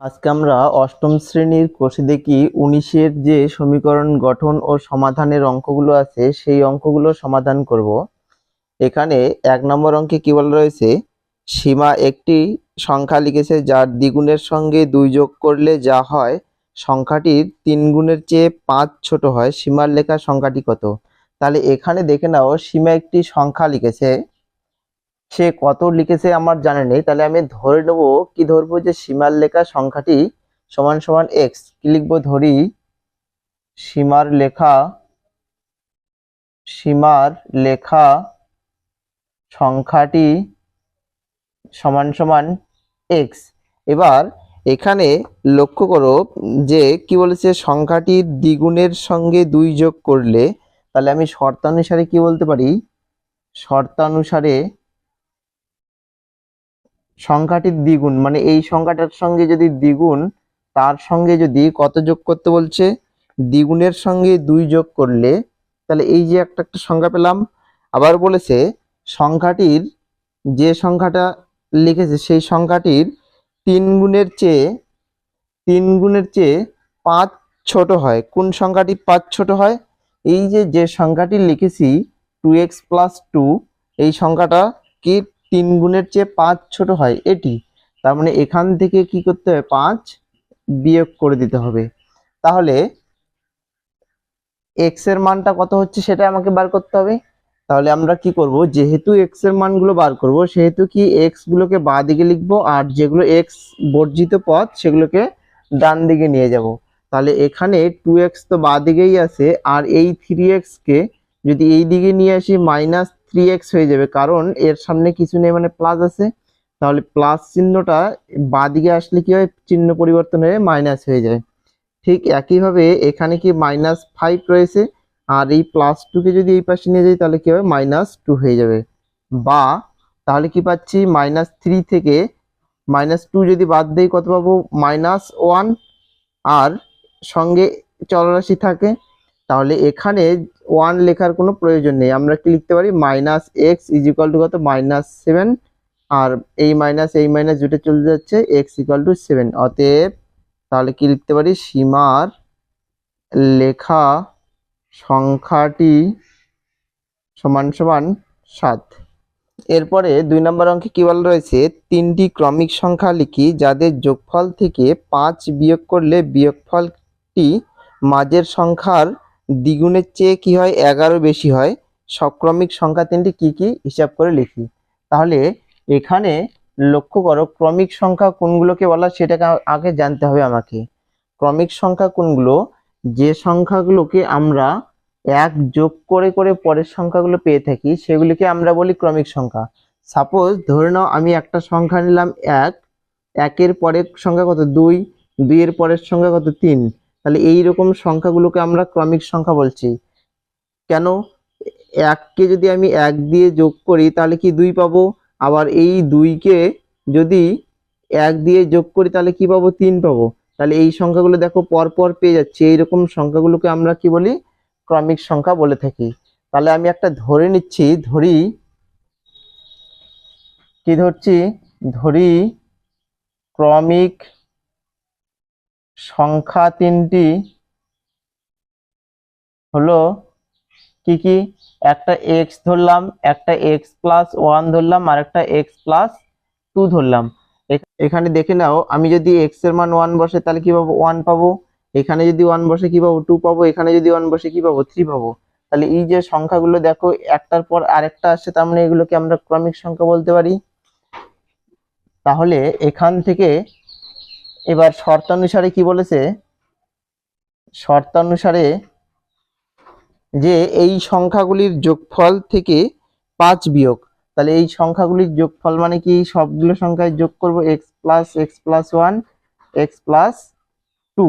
আজকে আমরা অষ্টম শ্রেণির কোষে দেখি উনিশের যে সমীকরণ গঠন ও সমাধানের অঙ্কগুলো আছে, সেই অঙ্কগুলো সমাধান করব। এখানে এক নম্বর অঙ্কে কি বলা রয়েছে? সীমা একটি সংখ্যা লিখেছে যার দ্বিগুণের সঙ্গে দুই যোগ করলে যা হয়, সংখ্যাটির তিন গুণের চেয়ে পাঁচ ছোট হয়, সীমার লেখা সংখ্যাটি কত? তাহলে এখানে দেখে নাও, সীমা একটি সংখ্যা লিখেছে সে কত লিখেছে আমার জানা নেই, তাহলে আমি ধরে নেব কি ধরবো যে সীমার লেখা সংখ্যাটি সমান সমান এক্স কি লিখব ধরি? সীমার লেখা সীমার লেখা সংখ্যাটি সমান সমান এক্স এবার এখানে লক্ষ্য করো যে কি বলেছে, সংখ্যাটি দ্বিগুণের সঙ্গে দুই যোগ করলে তাহলে আমি শর্তানুসারে কি বলতে পারি? শর্তানুসারে সংখ্যাটির দ্বিগুণ মানে এই সংখ্যাটার সঙ্গে যদি দ্বিগুণ, তার সঙ্গে যদি কত যোগ করতে বলছে? দ্বিগুণের সঙ্গে দুই যোগ করলে, তাহলে এই যে একটা একটা সংখ্যা পেলাম, আবার বলেছে সংখ্যাটির যে সংখ্যাটা লিখেছে, সেই সংখ্যাটির তিন গুণের চেয়ে, তিন গুণের চেয়ে পাঁচ ছোট হয়। কোন সংখ্যাটি পাঁচ ছোট হয়? এই যে যে সংখ্যাটি লিখেছি টু এক্স প্লাস টু এই সংখ্যাটা কি তিন গুণের চেয়ে পাঁচ ছোট হয় এটি। তার মানে এখান থেকে কি করতে হবে? পাঁচ বিয়োগ করে দিতে হবে। তাহলে এক্সের মানটা কত হচ্ছে সেটা আমাকে বার করতে হবে। তাহলে আমরা কি করব? যেহেতু এক্সের মানগুলো বার করব, সেহেতু কি এক্স গুলোকে বাঁ দিকে লিখব আর যেগুলো এক্স বর্জিত পথ সেগুলোকে ডান দিকে নিয়ে যাব। তাহলে এখানে টু এক্স তো বাঁ দিকেই আছে আর এই থ্রি এক্স কে যদি এই দিকে নিয়ে আসি মাইনাস থ্রি এক্স হয়ে যাবে। কারণ এর সামনে কিছু নেই মানে প্লাস আছে। তাহলে প্লাস চিহ্নটা বাঁ দিকে আসলে কি হয়? চিহ্ন পরিবর্তন হয়ে মাইনাস হয়ে যায়। ঠিক একইভাবে এখানে কি মাইনাস ফাইভ রয়েছে? আর এই প্লাস টুকে যদি এই পাশে নিয়ে যাই, তাহলে কি হবে? মাইনাস টু হয়ে যাবে। বা তাহলে কি পাচ্ছি? মাইনাস থ্রি থেকে মাইনাস টু যদি বাদ দেই, কত পাবো? মাইনাস ওয়ান আর সঙ্গে চলরাশি থাকে। তাহলে এখানে ওয়ান লেখার কোনো প্রয়োজন নেই। আমরা কি লিখতে পারি? Minus x is equal to কত? মাইনাস সেভেন আর এই মাইনাস এই মাইনাস দুটো চলে যাচ্ছে এক্স ইকাল টু সেভেন অতএব তাহলে কি লিখতে পারি? সীমার লেখা সংখ্যাটি সমান সমান সাত। এরপরে দুই নম্বর অঙ্কে কি বলা রয়েছে? তিনটি ক্রমিক সংখ্যা লিখি, যাদের যোগফল থেকে পাঁচ বিয়োগ করলে বিয়োগফলটি মাঝের সংখ্যার দ্বিগুণের চেয়ে কি হয়? এগারো বেশি হয়। সক্রমিক সংখ্যা তিনটি কি কি? হিসাব করে লিখি। তাহলে এখানে লক্ষ্য করো, ক্রমিক সংখ্যা কোনগুলোকে বলা সেটাকে আগে জানতে হবে আমাকে। ক্রমিক সংখ্যা কোনগুলো? যে সংখ্যাগুলোকে আমরা এক যোগ করে করে পরের সংখ্যাগুলো পেয়ে থাকি, সেগুলিকে আমরা বলি ক্রমিক সংখ্যা। সাপোজ ধরে নাও আমি একটা সংখ্যা নিলাম এক, একের পরের সংখ্যা কত? দুই, দুইয়ের পরের সংখ্যা কত? তিন। তাহলে এই রকম সংখ্যাগুলোকে আমরা ক্রমিক সংখ্যা বলছি। কেন? এককে যদি আমি এক দিয়ে যোগ করি, তাহলে কি দুই পাবো? আবার এই দুইকে যদি এক দিয়ে যোগ করি, তাহলে কি পাবো? তিন পাবো। তাহলে এই সংখ্যাগুলো দেখো পর পর পেয়ে যাচ্ছি। এইরকম সংখ্যাগুলোকে আমরা কি বলি? ক্রমিক সংখ্যা বলে থাকি। তাহলে আমি একটা ধরে নিচ্ছি, ধরি। কি ধরছি? ধরি ক্রমিক সংখ্যা তিনটি হলো কি কি? একটা এক্স ধরলাম, একটা এক্স প্লাস ওয়ান ধরলাম, আর একটা এক্স প্লাস টু ধরলাম। এখ- এখানে দেখে নাও, আমি যদি এক্সের মান ওয়ান বসে তাহলে কি পাবো? ওয়ান পাবো। এখানে যদি ওয়ান বসে কি পাবো? টু পাবো। এখানে যদি ওয়ান বসে কি পাবো? থ্রি পাবো। তাহলে এই যে সংখ্যাগুলো দেখো, একটার পর আরেকটা আসছে, তার মানে এগুলোকে আমরা ক্রমিক সংখ্যা বলতে পারি। তাহলে এখান থেকে এবার শর্তানুসারে কি বলেছে? শর্তানুসারে যে এই সংখ্যাগুলির যোগফল থেকে পাঁচ বিয়োগ, তাহলে এই সংখ্যাগুলির যোগফল মানে কি? সবগুলো সংখ্যায় যোগ করব x plus x plus one x plus two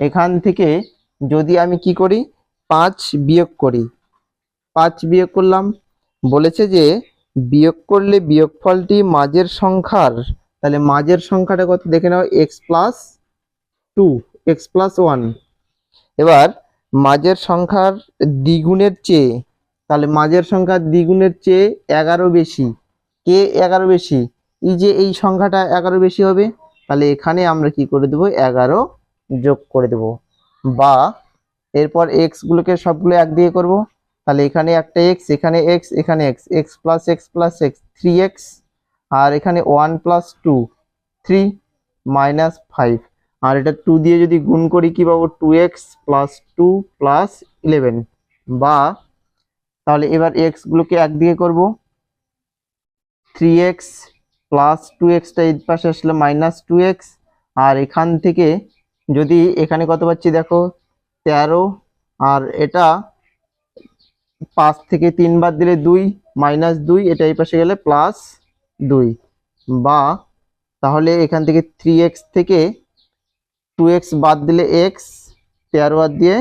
এখান থেকে যদি আমি কি করি? পাঁচ বিয়োগ করি। পাঁচ বিয়োগ করলাম। বলেছে যে বিয়োগ করলে বিয়োগফলটি মাঝের সংখ্যার তাহলে মাঝের সংখ্যাটা কত? দেখে নাও x plus two x plus one এবার মাঝের সংখ্যার দ্বিগুণের চেয়ে, তাহলে মাঝের সংখ্যার দ্বিগুণের চেয়ে এগারো বেশি। কে এগারো বেশি? এই যে এই সংখ্যাটা এগারো বেশি হবে, তাহলে এখানে আমরা কি করে দেবো? এগারো যোগ করে দেবো। বা এরপর এক্স গুলোকে সবগুলো এক দিয়ে করব। তাহলে এখানে একটা এক্স এখানে এক্স এখানে x x plus x plus x three x আর এখানে one plus two, three minus five. আর এটা টু দিয়ে যদি গুণ করি কি পাবো? Two x plus two plus eleven. বা তাহলে এবার এক্সগুলোকে একদিকে করব। থ্রি এক্স প্লাস টু এক্সটা এই পাশে আসলে মাইনাস টু এক্স। আর এখান থেকে যদি এখানে কত পাচ্ছি দেখো? তেরো। আর এটা পাঁচ থেকে তিনবার দিলে দুই, মাইনাস দুই, এটা এই পাশে গেলে প্লাস দুই। বা তাহলে এখান থেকে থ্রি এক্স থেকে টু এক্স বাদ দিলে এক্স তেরো বাদ দিয়ে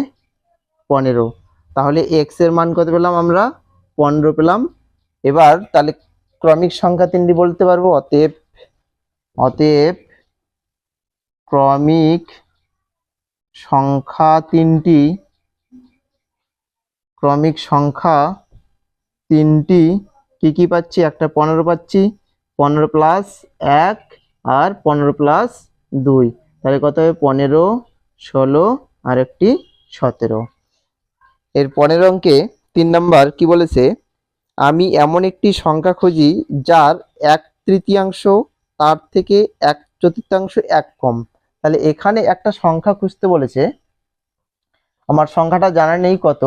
পনেরো। তাহলে এক্সের মান কত পেলাম আমরা? পনেরো পেলাম। এবার তাহলে ক্রমিক সংখ্যা তিনটি বলতে পারব, অতএব অতএব ক্রমিক সংখ্যা তিনটি, ক্রমিক সংখ্যা তিনটি, কি কি পাচ্ছি? একটা পনেরো পাচ্ছি। পনেরো প্লাস এক আর পনেরো প্লাস দুই। তাহলে কত হবে? পনেরো, ষোলো আর একটি সতেরো। এর পনেরো অঙ্কে তিন নাম্বার কি বলেছে? আমি এমন একটি সংখ্যা খুঁজি যার এক তৃতীয়াংশ তার থেকে এক চতুর্থাংশ এক কম। তাহলে এখানে একটা সংখ্যা খুঁজতে বলেছে। আমার সংখ্যাটা জানা নেই কত।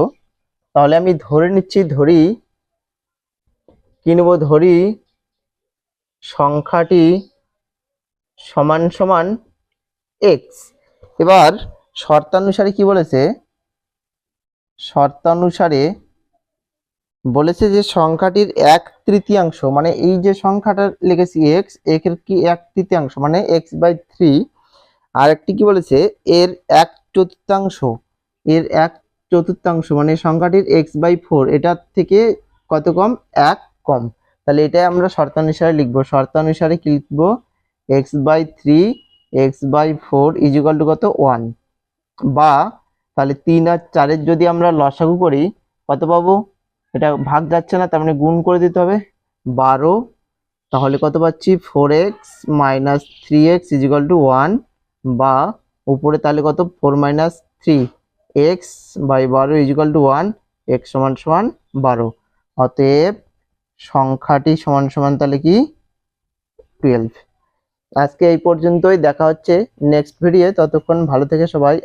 তাহলে আমি ধরে নিচ্ছি, ধরি, কি নেব? ধরি সংখ্যাটি সমান সমান এক্স এবার শর্তানুসারে কি বলেছে? শর্তানুসারে বলেছে যে সংখ্যাটির এক তৃতীয়াংশ মানে এই যে সংখ্যাটা লিখেছি এক্সের কি এক তৃতীয়াংশ মানে এক্স বাই থ্রি আর একটি কি বলেছে? এর এক চতুর্থাংশ, এর এক চতুর্থাংশ মানে সংখ্যাটির এক্স বাই ফোর এটার থেকে কত কম? এক কম। তাহলে এটাই আমরা শর্তানুসারে লিখব। শর্তানুসারে কি লিখব? X by three x by four is equal to কত? ওয়ান বা তাহলে তিন আর চারের যদি আমরা লসাগু করি, কত পাবো? এটা ভাগ যাচ্ছে না, তার মানে গুণ করে দিতে হবে। বারো, তাহলে কত পাচ্ছি? Four x minus three x is equal to one বা উপরে তাহলে কত? Four minus three x by বারো is equal to one x সমান সমান বারো। অতএব সংখ্যাটি সমান সমান তাহলে কি? টুয়েলভ আজকে এই পর্যন্তই, দেখা হচ্ছে নেক্সট ভিডিও ততক্ষণ ভালো থেকে সবাই